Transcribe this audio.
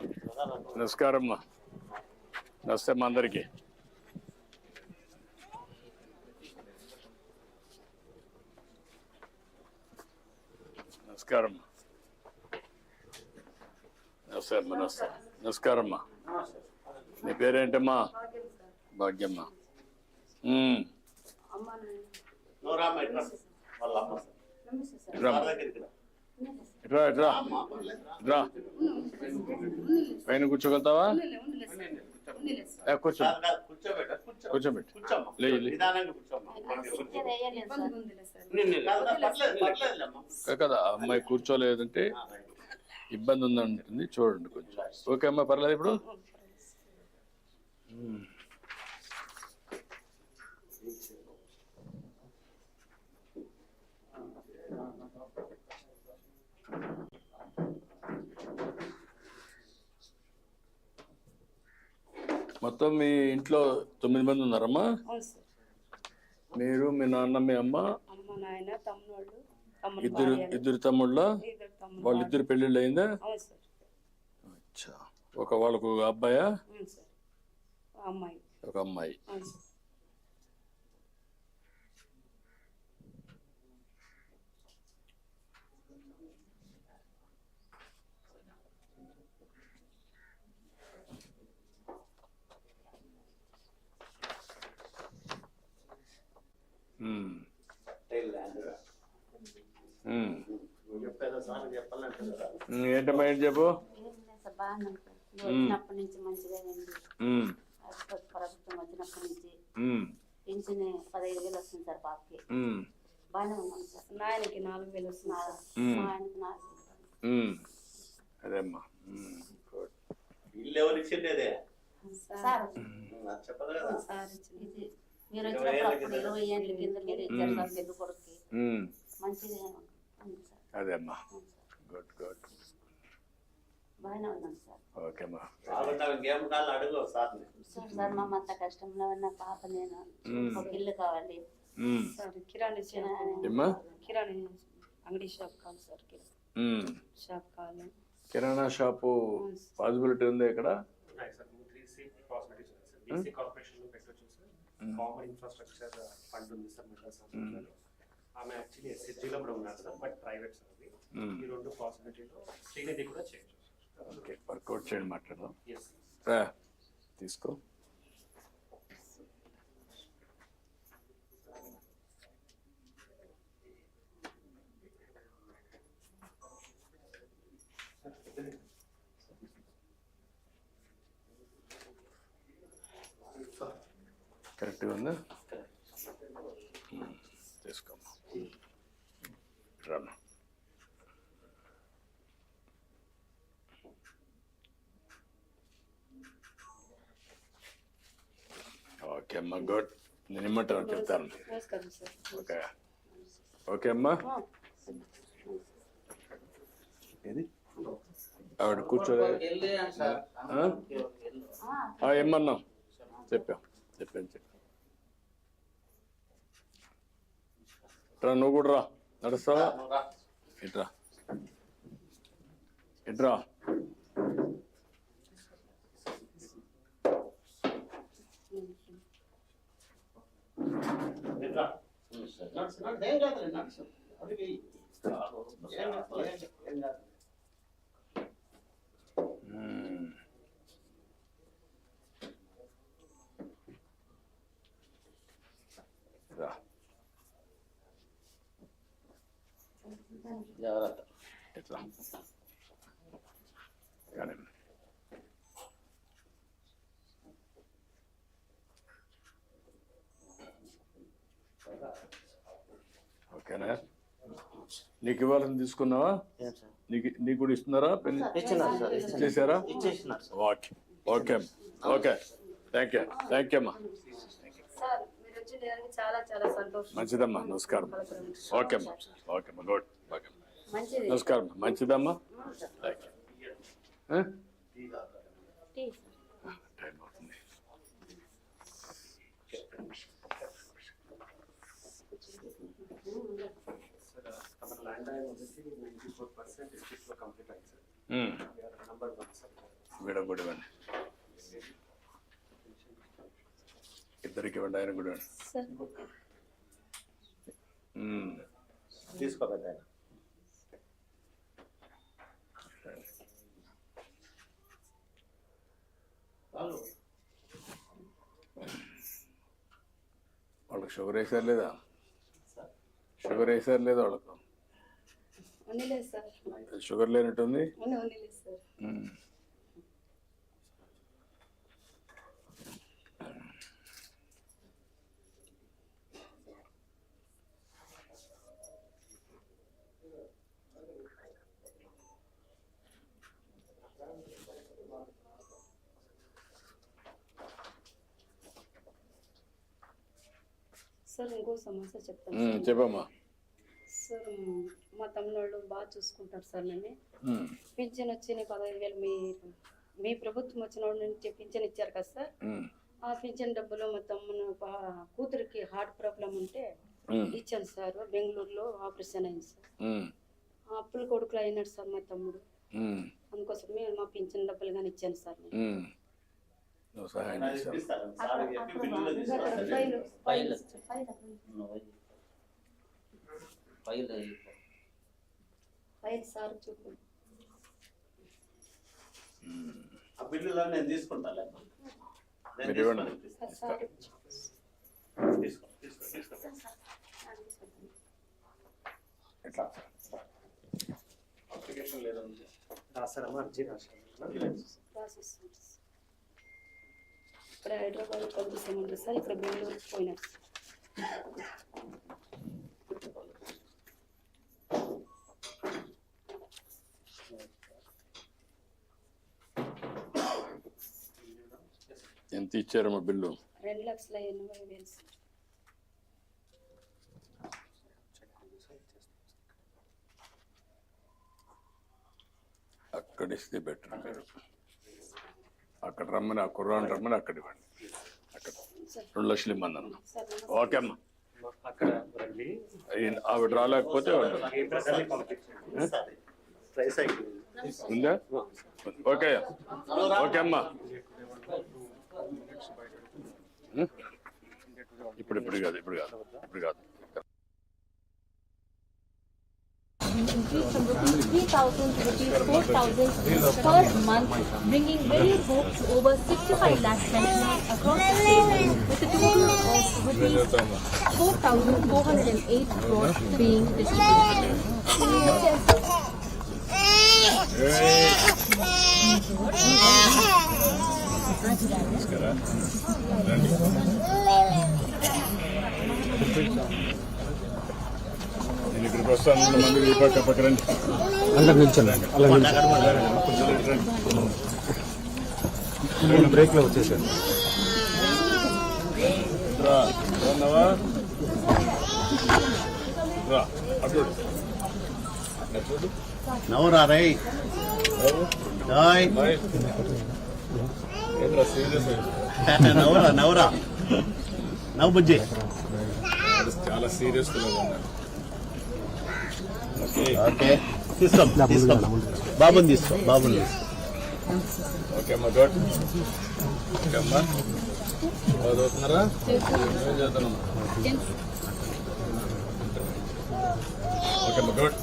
నమస్కారం అమ్మా. నమస్తే అమ్మా అందరికి. నమస్కారం నమస్తే అమ్మా నమస్తే. నమస్కారం అమ్మా. నీ పేరేంటమ్మా? భాగ్యమ్మ. రామ్మ. ఇట్రా రా. ఇట్రా పైన కూర్చోగలుగుతావా? కూర్చో. కూర్చోబెట్ట కూర్చో. కూర్చోబెట్టు. కూర్చోమ్మ లే, లే. నిదానంగా కూర్చోమ్మ. నిన్ను కాదు, అమ్మాయి కూర్చోలేదంటే. ఇబ్బంది ఉందంటుంది. చూడండి కొంచెం. ఓకే అమ్మా పర్లేదు ఇప్పుడు? మొత్తం మీ ఇంట్లో తొమ్మిది మంది ఉన్నారమ్మా? మీరు మీ నాన్న మీ అమ్మ? ఇద్దరు. ఇద్దరు తమ్ముళ్ళ? వాళ్ళిద్దరు పెళ్ళిళ్ళు అయిందా అచ్చా. ఒక వాళ్ళకు అబ్బాయా? ఒక అమ్మాయి అవును సార్ ఉమ్. టైల్ ల్యాండ్ రా. ఉమ్. నువ్వు చెప్పేదో సార్ చెప్పాలంటే కదా. ఉమ్, ఏంటమ్మా ఏంటి చెప్పు? వచ్చినప్పటి నుంచి మంచిగా ఉంది ఉమ్. ప్రభుత్వం వచ్చినప్పటి నుంచి ఉమ్. పింఛన్ పదహైదు వేలు వస్తుంది సార్ బాబుకి. బాగానే ఉన్నాం సార్. నాయనకి నాలుగు వేలు వస్తుంది మా ఆయనకి నాలుగు వేలు. ఉమ్. అదేమ్మా. ఇల్లు ఎవరు ఇచ్చిండేదే సార్. నాకు చెప్పదు కదా. సార్ ఇచ్చింది. ఇది మీరు వచ్చినప్పుడు అప్పుడు ఇరవై ఏళ్ళ కింద మీరు ఇచ్చారు సార్ పెద్ద కొడుక్కి. ఉమ్. మంచిగా ఉంది సార్. అదేమ్మా అవును సార్. గుడ్ గుడ్ బాగానే ఉన్నాం సార్. ఓకేమ్మా బాగుంటావు ఇంకేం కాళ్ళు అడుగు సార్ సార్ మా అంత కష్టంలో ఉన్న పాప నేను మ్మ్. ఒక ఇల్లు కావాలి. ఉమ్. సార్ కిరాణా అంగడి షాప్ కావాలి సార్ ఉమ్. షాప్ కావాలి. కిరాణా షాపు పాసిబిలిటీ ఉంది ఇక్కడ? ఉన్నాయి సార్ త్రీ సి పాసిబిలిటీస్ ఉన్నాయి సార్ బీసీ కార్పొరేషన్లో పెట్టొచ్చు సార్ కామన్ ఇన్ఫ్రాస్ట్రక్చర్ ఫండ్ ఉంది సార్ మెడ్రాస్ హాస్పిటల్లో ఆమె యాక్చువల్లీ ఎస్హెచ్జిలో కూడా ఉన్నారు సార్ బట్ ప్రైవేట్ సార్ అది. Hmm. ఈ రెండు పాసిబిలిటీలో శ్రీనిధి కూడా చేయొచ్చు ఓకే వర్కౌట్ చేయండి మాట్లాడదాం. రా, తీసుకో. కరెక్ట్గా ఉందా? ఉమ్, తీసుకోమ్మా. రామ్మా ఓకే అమ్మా గుడ్ నేను ఇమ్మంటాను చెప్తాను. ఓకే ఓకే అమ్మా. ఏది? ఆవిడ కూర్చోలే ఏమన్నాం చెప్పాం. చెప్పాను చెప్పాను రా నువ్వు కూడా రా. నడుస్తావా? ఎట్రా? ఎట్రా? ఇట్రా ఏం ఏం కాదు, ఏం కాదు, ఏం కాదు. మ్మ్. రా జాగ్రత్త ఇట్లా కానీ ఓకేనా నీకు ఇవ్వాలని తీసుకున్నావా? నీకు నీకు కూడా ఇస్తున్నారా? Sir okay okay. Okay. Thank you thank you అమ్మా. సార్ మీరు వచ్చిండేదానికి చాలా చాలా సంతోషం. మంచిదమ్మా. నమస్కారం. ఓకే అమ్మా. ఓకే అమ్మా. గుడ్. నమస్కారం. అమ్మా. మంచిదమ్మా? టీ అవుతుంది సార్ తమ ల్యాండ్ ఆయన వచ్చేసి నైంటీ ఫోర్ పర్సెంట్ డిస్ట్రిక్ట్లో కంప్లీట్ అయింది సార్ మ్మ్. నంబర్ వన్ సార్ వీడ కూడా ఇవ్వండి ఇద్దరికి ఇవ్వండి ఆయన కూడా ఇవ్వండి సార్ ఉమ్. తీసుకో పెద్ద ఆయన. చాలు. వాళ్ళకి షుగర్ వేసారు లేదా? షుగర్ వేసారు లేదా వాళ్ళకు? షుగర్ లేనట్టుంది? సార్ ఇంకో సమస్య చెప్తాను. చెప్పమ్మా. సార్ మా తమ్ముళ్ళు బాగా చూసుకుంటారు సార్ నన్ను. ఉమ్, పింఛన్ వచ్చి పదహైదు వేలు మీ మీ ప్రభుత్వం వచ్చిన నుంచి పింఛన్ ఇచ్చారు కదా సార్. ఆ పింఛన్ డబ్బులు మా తమ్ముడు బా- కూతురికి హార్ట్ ప్రాబ్లం ఉంటే ఇచ్చాను సార్. బెంగళూరులో ఆపరేషన్ అయింది సార్. అప్పుల కొడుకులు అయినాడు సార్ మా తమ్ముడు. అందుకోసమే మా పింఛన్ డబ్బులు కానీ ఇచ్చాను సార్ నేను. సహాయం చూపు ఆ బిల్లులో నేను తీసుకుంటాను నేను మీరు ఇవ్వండి. తీసుకొని ఇప్పిస్తాను. సార్ తీసుకో తీసుకో తీసుకో ఎట్లా అప్లికేషన్ లేదండి రాస్తారమ్మా అర్జీ రాశారు. ఇక్కడ హైదరాబాద్ పంపిస్తామంటారు సార్. ఇక్కడ బెంగళూరుకి పోయినారు. ఎంత ఇచ్చారమ్మా బిల్లు? రెండు లక్షల ఎనభై వేలు సార్. అక్కడ ఇస్తే బెటర్. మీరు అక్కడ రమ్మని ఆ కుర్రాన్ని రమ్మని అక్కడ ఇవ్వండి. అక్కడ రెండు లక్షలు ఇమ్మని అన్న. ఓకే అమ్మా. ఆవిడ రాలేకపోతే ఉందా? ఓకే ఓకే అమ్మా? ఇప్పుడు ఇప్పుడు కాదు ఇప్పుడు కాదు ఇప్పుడు కాదు. Increase from rupees 3,000 to rupees 4,000 per month, bringing very hope to over 65 lakh pensioners across the state, with a total of rupees 4,408 crores being distributed. వస్తాను మంది ఈ పక్క పక్క రండి అందరు నిల్చోండి. అలా నిల్చోండి. బ్రేక్లో వచ్చేసారు రా రాన్నావా? రా అటు నవ్వురా రై రాయ్. బాయ్ ఏంట్రా సీరియస్ నవ్వురా నవ్వురా నవ్వు బుజ్జి. చాలా సీరియస్గా ఉన్నారు. ఓకే. ఓకే తీసుకో. తీసుకో బాబుని తీసుకో బాబుని తీసుకో. ఓకే అమ్మా గుడ్. ఓకే అమ్మా. చదువుతున్నారా? ఏం ఓకే అమ్మా గుడ్.